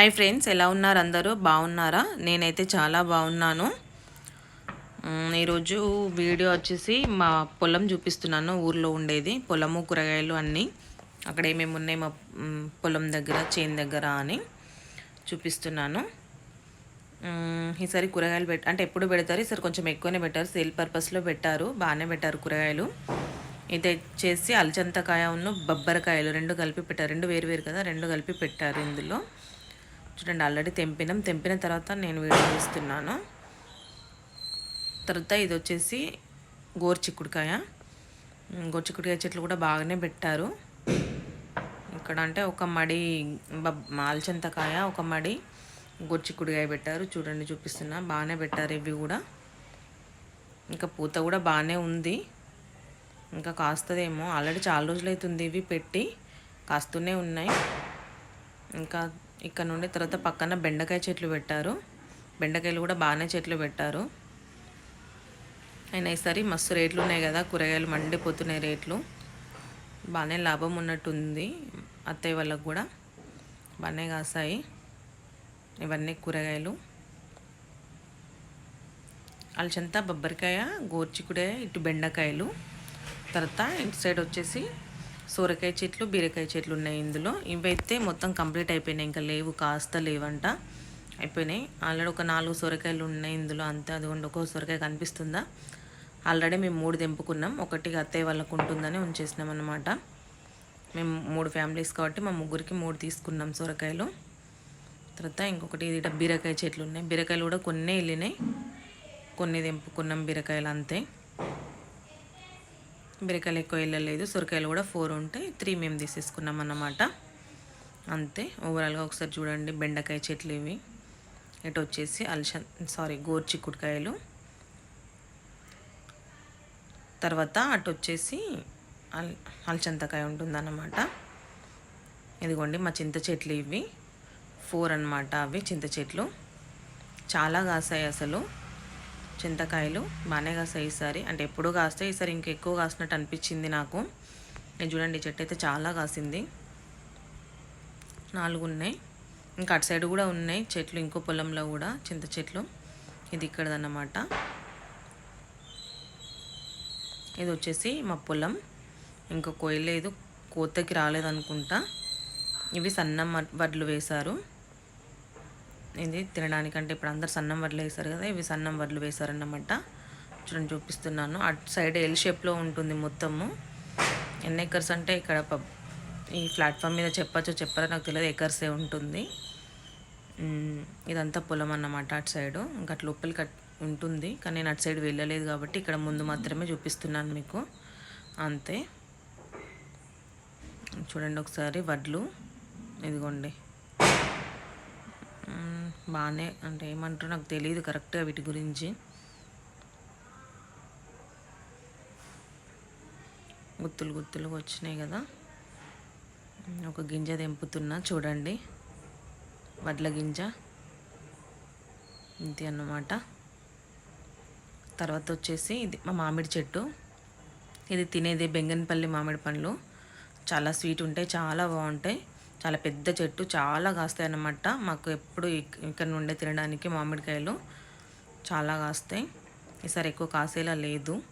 Hi friends ఎలా ఉన్నారు అందరూ? బాగున్నారా? నేనైతే చాలా బాగున్నాను. ఈరోజు వీడియో వచ్చేసి మా పొలం చూపిస్తున్నాను ఊర్లో ఉండేది. పొలము కూరగాయలు అన్నీ అక్కడ ఏమేమి ఉన్నాయి మా పొలం దగ్గర చేను దగ్గర అని చూపిస్తున్నాను. ఈసారి కూరగాయలు పెట్ అంటే ఎప్పుడు పెడతారు? ఈసారి కొంచెం ఎక్కువనే పెట్టారు. సేల్ పర్పస్లో పెట్టారు. బాగానే పెట్టారు కూరగాయలు. ఇది వచ్చేసి అలచంతకాయ ఉన్న బొబ్బరకాయలు రెండు కలిపి పెట్టారు. రెండు వేరు వేరు కదా రెండు కలిపి పెట్టారు ఇందులో. చూడండి ఆల్రెడీ తెంపినాం. తెంపిన తర్వాత నేను వీడియో తీస్తున్నాను. తర్వాత ఇది వచ్చేసి గోర్చిక్కుడికాయ. గోర్చిక్కుడికాయ చెట్లు కూడా బాగానే పెట్టారు. ఇక్కడ అంటే ఒక మడి మాల్చంతకాయ ఒక మడి గోర్చిక్కుడికాయ పెట్టారు. చూడండి చూపిస్తున్నా. బాగానే పెట్టారు ఇవి కూడా. ఇంకా పూత కూడా బాగానే ఉంది. ఇంకా కాస్తదేమో. ఆల్రెడీ చాలా రోజులు అవుతుంది ఇవి పెట్టి. కాస్తూనే ఉన్నాయి. ఇంకా ఇక్కడ నుండి తర్వాత పక్కన బెండకాయ చెట్లు పెట్టారు. బెండకాయలు కూడా బాగానే చెట్లు పెట్టారు. అయినా ఈసారి మస్తు రేట్లు ఉన్నాయి కదా కూరగాయలు మండిపోతున్నాయి రేట్లు. బాగానే లాభం ఉన్నట్టుంది అత్తయ్య వాళ్ళకు కూడా. బాగానే కాసాయి. ఇవన్నీ కూరగాయలు. అలచంతా బొబ్బరికాయ గోర్చికుడే ఇటు బెండకాయలు. తర్వాత ఇటు సైడ్ వచ్చేసి సోరకాయ చెట్లు బీరకాయ చెట్లు ఉన్నాయి ఇందులో. ఇవైతే మొత్తం కంప్లీట్ అయిపోయినాయి. ఇంకా లేవు కాస్త లేవంట. అయిపోయినాయి. ఆల్రెడీ ఒక నాలుగు సొరకాయలు ఉన్నాయి ఇందులో అంతే. అదిగోండి ఒక సొరకాయ కనిపిస్తుందా? ఆల్రెడీ మేము మూడు తెంపుకున్నాం. ఒకటి అత్తయ్య వాళ్ళకు ఉంటుందని ఉంచేసినాం అనమాట మేము మూడు ఫ్యామిలీస్ కాబట్టి మా ముగ్గురికి మూడు తీసుకున్నాం సొరకాయలు. తర్వాత ఇంకొకటి ఇది బీరకాయ చెట్లు ఉన్నాయి. బీరకాయలు కూడా కొన్ని వెళ్ళినాయి. కొన్ని తెంపుకున్నాం బీరకాయలు అంతే. బీరకాయలు ఎక్కువ వెళ్ళలేదు. సొరకాయలు కూడా ఫోర్ ఉంటాయి. త్రీ మేము తీసేసుకున్నాం అన్నమాట. అంతే. ఓవరాల్గా ఒకసారి చూడండి. బెండకాయ చెట్లు ఇవి. ఇటు వచ్చేసి అల్షన్ సారీ చిక్కుడుకాయలు తర్వాత అటు వచ్చేసి అల్ అల్చంతకాయ ఉంటుందన్నమాట. ఇదిగోండి మా చింత చెట్లు ఇవి. ఫోర్ అన్నమాట అవి చింత చెట్లు. చాలా కాసాయి అసలు. చింతకాయలు బాగానే కాస్తాయి ఈసారి. అంటే ఎప్పుడు కాస్తాయి ఈసారి ఇంకెక్కువ కాసినట్టు అనిపించింది నాకు. నేను చూడండి చెట్టు అయితే చాలా కాసింది. నాలుగు ఉన్నాయి. ఇంకా అటు సైడ్ కూడా ఉన్నాయి చెట్లు ఇంకో పొలంలో కూడా చింత చెట్లు. ఇది ఇక్కడదన్నమాట. ఇది వచ్చేసి మా పొలం. ఇంకా కోయలేదు కోతకి రాలేదనుకుంటా. ఇవి సన్నం వడ్లు వేశారు. ఇది తినడానికంటే ఇప్పుడు అందరు సన్నం వడ్లు వేశారు కదా ఇవి సన్నం వడ్లు వేశారన్నమాట. చూడండి చూపిస్తున్నాను. అటు సైడ్ ఎల్ షేప్లో ఉంటుంది మొత్తము. ఎన్ని ఎకర్స్ అంటే ఇక్కడ పబ్ ఈ ప్లాట్ఫామ్ మీద చెప్పచ్చో చెప్పారో నాకు తెలియదు. ఎకర్సే ఉంటుంది. ఇదంతా పొలం అన్నమాట అటు సైడు. ఇంకా అటు లోపలికి కట్ ఉంటుంది. కానీ నేను అటు సైడ్ వెళ్ళలేదు కాబట్టి ఇక్కడ ముందు మాత్రమే చూపిస్తున్నాను మీకు. అంతే. చూడండి ఒకసారి వడ్లు. ఇదిగోండి. బాగానే అంటే ఏమంటారో నాకు తెలియదు కరెక్ట్గా వీటి గురించి. గుత్తులు గుత్తులు వచ్చినాయి కదా. ఒక గింజ తెంపుతున్నా చూడండి. వడ్ల గింజ. ఇది అన్నమాట. తర్వాత వచ్చేసి ఇది మా మామిడి చెట్టు. ఇది తినేది బెంగన్పల్లి మామిడి పండ్లు. చాలా స్వీట్ ఉంటాయి చాలా బాగుంటాయి. చాలా పెద్ద చెట్టు చాలా కాస్తాయి అన్నమాట. మాకు ఎప్పుడు ఇక్కడ నుండే తినడానికి మామిడికాయలు చాలా కాస్తాయి. ఈసారి ఎక్కువ కాసేలా లేదు.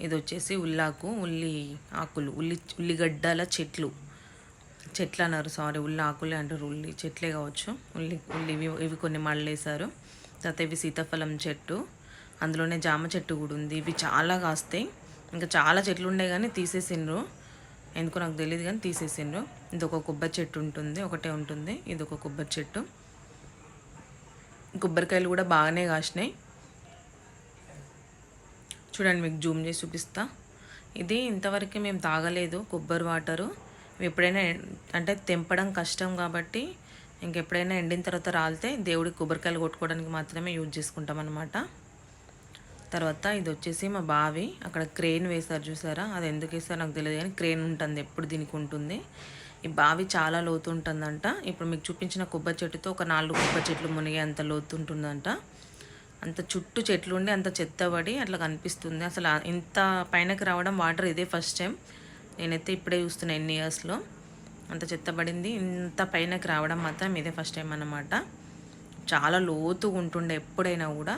ఇది వచ్చేసి ఉల్లాకు ఉల్లి ఆకులు ఉల్లి ఉల్లిగడ్డల చెట్లు. చెట్లు అన్నారు సారీ ఉల్లి ఆకులే అంటారు ఉల్లి చెట్లే కావచ్చు. ఉల్లి ఉల్లి ఇవి ఇవి కొన్ని మళ్ళేసారు. తర్వాత ఇవి సీతాఫలం చెట్టు. అందులోనే జామ చెట్టు కూడా ఉంది. ఇవి చాలా కాస్తాయి. ఇంకా చాలా చెట్లు ఉండే కానీ తీసేసిండ్రు. ఎందుకో నాకు తెలియదు కానీ తీసేసిండ్రు. ఇది ఒక కొబ్బరి చెట్టు ఉంటుంది ఒకటే ఉంటుంది. ఇది ఒక కొబ్బరి చెట్టు. కొబ్బరికాయలు కూడా బాగానే కాసినాయి. చూడండి మీకు జూమ్ చేసి చూపిస్తా. ఇది ఇంతవరకు మేము తాగలేదు కొబ్బరి వాటరు. ఎప్పుడైనా అంటే తెంపడం కష్టం కాబట్టి ఇంకెప్పుడైనా ఎండిన తర్వాత రాలితే దేవుడికి కొబ్బరికాయలు కొట్టుకోవడానికి మాత్రమే యూజ్ చేసుకుంటాం అనమాట తర్వాత ఇది వచ్చేసి మా బావి. అక్కడ క్రేన్ వేశారు చూసారా? అది ఎందుకు వేస్తారో నాకు తెలియదు కానీ క్రేన్ ఉంటుంది ఎప్పుడు దీనికి ఉంటుంది. ఈ బావి చాలా లోతు ఉంటుందంట. ఇప్పుడు మీకు చూపించిన కొబ్బరి చెట్టుతో ఒక నాలుగు కొబ్బరి చెట్లు మునిగే అంత లోతు ఉంటుందంట. అంత చుట్టూ చెట్లు ఉండి అంత చెత్త పడి అట్లా కనిపిస్తుంది. అసలు ఇంత పైనకి రావడం వాటర్ ఇదే ఫస్ట్ టైం. నేనైతే ఇప్పుడే చూస్తున్నా ఎన్ని ఇయర్స్లో. అంత చెత్త పడింది ఇంత పైనకి రావడం మాత్రం ఇదే ఫస్ట్ టైం అన్నమాట. చాలా లోతుగా ఉంటుండే ఎప్పుడైనా కూడా.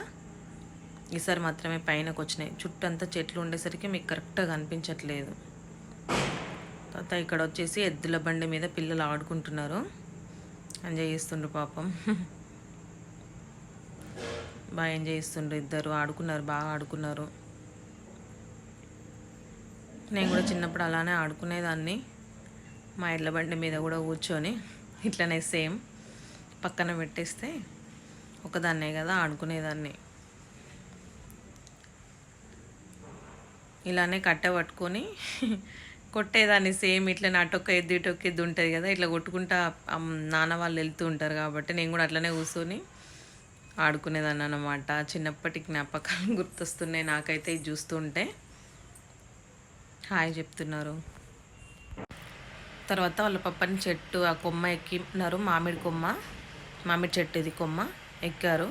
ఈసారి మాత్రమే పైనకు వచ్చినాయి చుట్టంతా చెట్లు ఉండేసరికి మీకు కరెక్ట్గా కనిపించట్లేదు. తర్వాత ఇక్కడ వచ్చేసి ఎద్దుల బండి మీద పిల్లలు ఆడుకుంటున్నారు. ఎంజాయ్ చేస్తుండ్రు పాపం. బాగా ఎంజాయ్ చేస్తుండ్రు ఇద్దరు. ఆడుకున్నారు బాగా ఆడుకున్నారు. నేను కూడా చిన్నప్పుడు అలానే ఆడుకునేదాన్ని. మా ఎడ్ల బండి మీద కూడా కూర్చొని ఇట్లనే సేమ్ పక్కన పెట్టేస్తే ఒకదాన్నే కదా ఆడుకునేదాన్ని. ఇలానే కట్ట పట్టుకొని కొట్టేదాన్ని సేమ్ ఇట్లా అటొక్క ఎద్దు ఇటొక్క ఎద్దు ఉంటుంది కదా ఇట్లా కొట్టుకుంటా నాన్న వాళ్ళు వెళ్తూ ఉంటారు కాబట్టి నేను కూడా అట్లనే కూర్చొని ఆడుకునేదాన్ని అన్నమాట. చిన్నప్పటి జ్ఞాపకాలు గుర్తొస్తున్నాయి నాకైతే ఇది చూస్తుంటే. హాయ్ చెప్తున్నారు. తర్వాత వాళ్ళ పప్పని చెట్టు ఆ కొమ్మ ఎక్కినారు మామిడి కొమ్మ మామిడి చెట్టు ఇది కొమ్మ ఎక్కారు.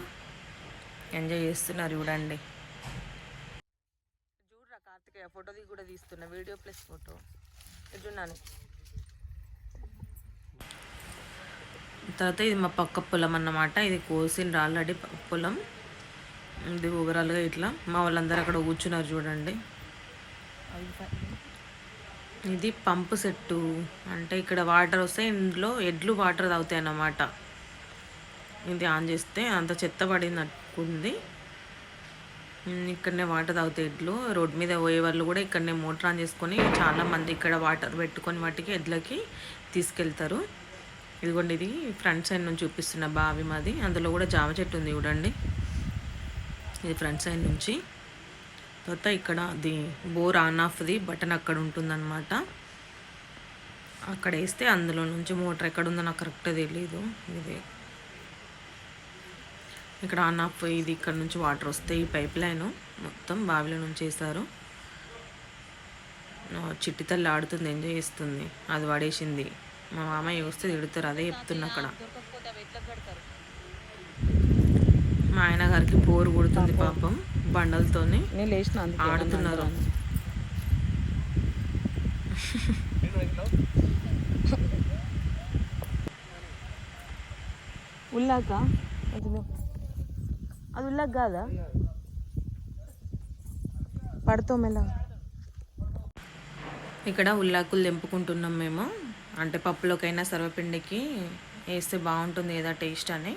ఎంజాయ్ చేస్తున్నారు చూడండి. ఫోటోది కూడా తీస్తున్నా. వీడియో ప్లస్ ఫోటో చూడాను తర్వాత ఇది మా పక్క పొలం అన్నమాట. ఇది కోసిండ్రు ఆల్రెడీ పొలం. ఇది ఓవరాల్గా ఇట్లా. మా వాళ్ళందరూ అక్కడ కూర్చున్నారు చూడండి. ఇది పంపు సెట్టు. అంటే ఇక్కడ వాటర్ వస్తే ఇందులో ఎడ్లు వాటర్ తాగుతాయి అన్నమాట. ఇది ఆన్ చేస్తే అంత చెత్త పడినట్టుంది ఇక్కడనే వాటర్ తాగుతాయి ఎడ్లు. రోడ్ మీద పోయే వాళ్ళు కూడా ఇక్కడనే మోటార్ ఆన్ చేసుకొని చాలా మంది ఇక్కడ వాటర్ పెట్టుకొని వాటికి ఎడ్లకి తీసుకెళ్తారు. ఇదిగోండి ఇది ఫ్రంట్ సైడ్ నుంచి చూపిస్తున్న బావి మాది. అందులో కూడా జామ చెట్టు ఉంది చూడండి. ఇది ఫ్రంట్ సైడ్ నుంచి. తర్వాత ఇక్కడ అది బోర్ ఆన్ ఆఫ్ది బటన్ అక్కడ ఉంటుందన్నమాట. అక్కడ వేస్తే అందులో నుంచి మోటార్ ఎక్కడ ఉందో నాకు కరెక్ట్ తెలియదు ఇది. ఇక్కడ ఆన్ ఆఫ్ ఇది ఇక్కడ నుంచి వాటర్ వస్తాయి ఈ పైప్ లైన్. మొత్తం బావిలో నుంచి వేసారు చిట్టి తల్లి ఆడుతుంది ఎంజాయ్ చేస్తుంది. అది పడేసింది మా మామయ్య వస్తే తిడుతారు అదే చెప్తున్నా అక్కడ. మా ఆయన గారికి బోరు కొడుతుంది పాపం బండలతోని నేను లేచిన అందుకే ఆడుతున్నారు. ఉల్లాక అది ఉల్లాక కాదా? పడతావు మెల్ల ఇక్కడ ఉల్లాకులు తెంపుకుంటున్నాం మేము. అంటే పప్పులోకైనా సర్వపిండికి వేస్తే బాగుంటుంది ఏదా టేస్ట్ అని.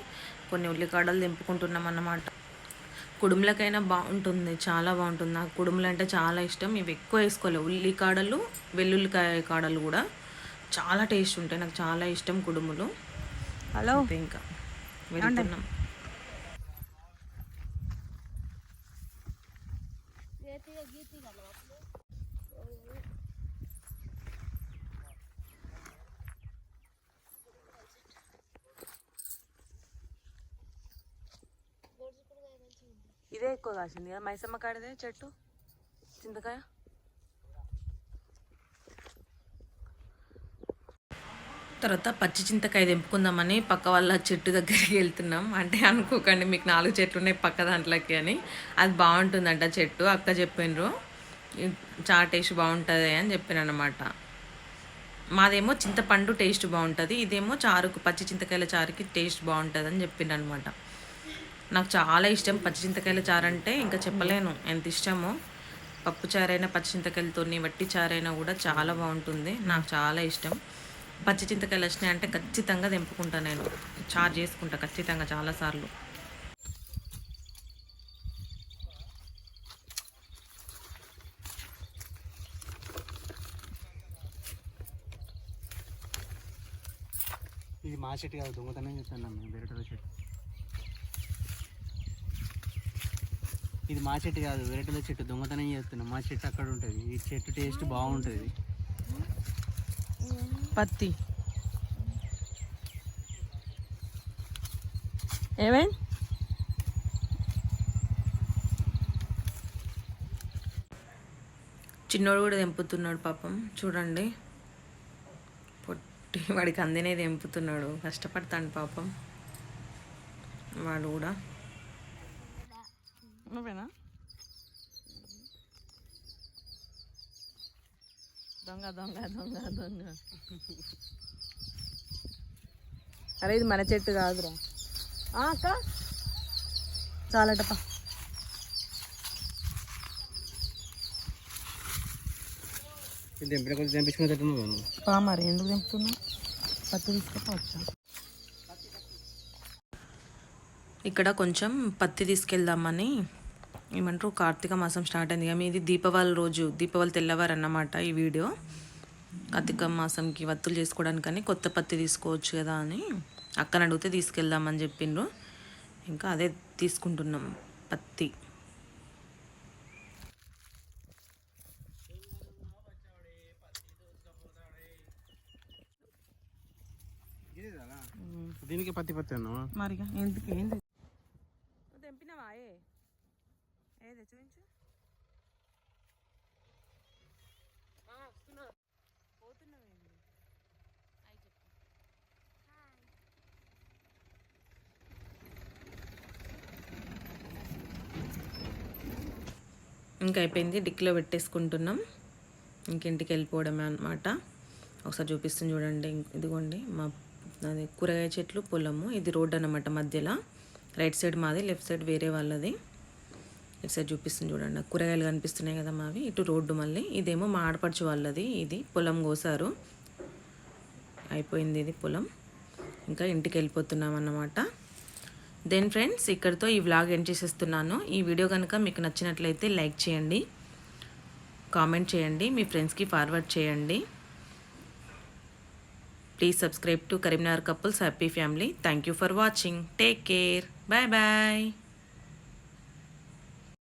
కొన్ని ఉల్లికాడలు తెంపుకుంటున్నాం అన్నమాట. కుడుములకైనా బాగుంటుంది చాలా బాగుంటుంది. నాకు కుడుములు అంటే చాలా ఇష్టం. ఇవి ఎక్కువ వేసుకోవాలి ఉల్లికాడలు వెల్లుల్లికాయ కాడలు కూడా చాలా టేస్ట్ ఉంటాయి. నాకు చాలా ఇష్టం కుడుములు. హలో. ఇంకా. వెళ్తున్నాం. ఇదే ఎక్కువ కాసింది కదా? మైసమ్మ కాడిదే చెట్టు? చింతకాయ? తర్వాత పచ్చి చింతకాయ తెంపుకుందామని పక్క వాళ్ళ చెట్టు దగ్గరికి వెళ్తున్నాం. అంటే అనుకోకండి మీకు నాలుగు చెట్లు ఉన్నాయి పక్క దాంట్లోకి అని. అది బాగుంటుందంట చెట్టు అక్క చెప్పిండ్రు చాట్ టేస్ట్ బాగుంటుంది అని చెప్పాను అనమాట మాదేమో చింతపండు టేస్ట్ బాగుంటుంది ఇదేమో చారుకు పచ్చి చింతకాయల చారుకి టేస్ట్ బాగుంటుంది అని చెప్పిండు అనమాట నాకు చాలా ఇష్టం పచ్చి చింతకాయల చారు అంటే ఇంకా చెప్పలేను. ఎంత ఇష్టమో. పప్పు చారైనా పచ్చిచింతకాయలతో వట్టి చారైనా కూడా చాలా బాగుంటుంది. నాకు చాలా ఇష్టం. పచ్చి చింతకాయలు వచ్చినాయి అంటే ఖచ్చితంగా తెంపుకుంటా నేను. చారు చేసుకుంటా ఖచ్చితంగా చాలాసార్లు ఇది మా చెట్టు కాదు దొంగతనం చెప్తాను మేము వేరేటోళ్ళ చెట్టు. ఇది మా చెట్టు కాదు వేరేటోళ్ళ చెట్టు. దొంగతనం చేస్తున్నాం. మా చెట్టు అక్కడ ఉంటుంది. ఈ చెట్టు టేస్ట్ బాగుంటుంది. పత్తి. ఏమైంది చిన్నోడు కూడా తెంపుతున్నాడు పాపం. చూడండి. పొట్టి వాడికి అందినే తెంపుతున్నాడు. కష్టపడతాడు పాపం. వాడు కూడా. నువ్వేనా దొంగ దొంగ దొంగ దొంగ. అరే ఇది మన చెట్టు కాదురా. ఆ, అక్క. చాలటప్ప. ఇది తెంపిన కొద్ది తెంపించుకునేటట్టున్నావు నువ్వు. పా మరి ఎందుకు తెంపుతున్నా పత్తి తీసుకపోవచ్చా? ఇక్కడ కొంచెం పత్తి తీసుకెళ్దామని ఏమంటారు కార్తీక మాసం స్టార్ట్ అయింది. కానీ ఇది దీపావళి రోజు దీపావళి తెల్లవారు అన్నమాట ఈ వీడియో. కార్తీక మాసంకి వత్తులు చేసుకోవడానికని కొత్త పత్తి తీసుకోవచ్చు కదా అని అక్కని అడిగితే తీసుకెళ్దామని చెప్పిండ్రు. ఇంకా అదే తీసుకుంటున్నాం పత్తి. దీనికి పత్తి పత్తి అన్నావా? మరిగా ఎందుకు ఏంది? ఏది చూపించు ఇంకా అయిపోయింది డిక్కిలో పెట్టేసుకుంటున్నాం. ఇంకింటికి వెళ్ళిపోవడమే అనమాట ఒకసారి చూపిస్తుంది చూడండి ఇదిగోండి మా అది కూరగాయ చెట్లు పొలము ఇది రోడ్ అన్నమాట మధ్యలో. రైట్ సైడ్ మాది లెఫ్ట్ సైడ్ వేరే వాళ్ళది. ఇటు సైడ్ చూపిస్తుంది చూడండి. కూరగాయలు కనిపిస్తున్నాయి కదా మావి. ఇటు రోడ్డు మళ్ళీ. ఇదేమో మా ఆడపడుచు వాళ్ళది. ఇది పొలం కోసారు. అయిపోయింది ఇది పొలం. ఇంకా ఇంటికి వెళ్ళిపోతున్నాం అన్నమాట. దెన్ ఫ్రెండ్స్ ఇక్కడితో ఈ వ్లాగ్ ఎండ్ చేసేస్తున్నాను. ఈ వీడియో కనుక మీకు నచ్చినట్లయితే లైక్ చేయండి. కామెంట్ చేయండి. మీ ఫ్రెండ్స్కి ఫార్వర్డ్ చేయండి. Please subscribe to Karimnagar couples happy family thank you for watching take care bye bye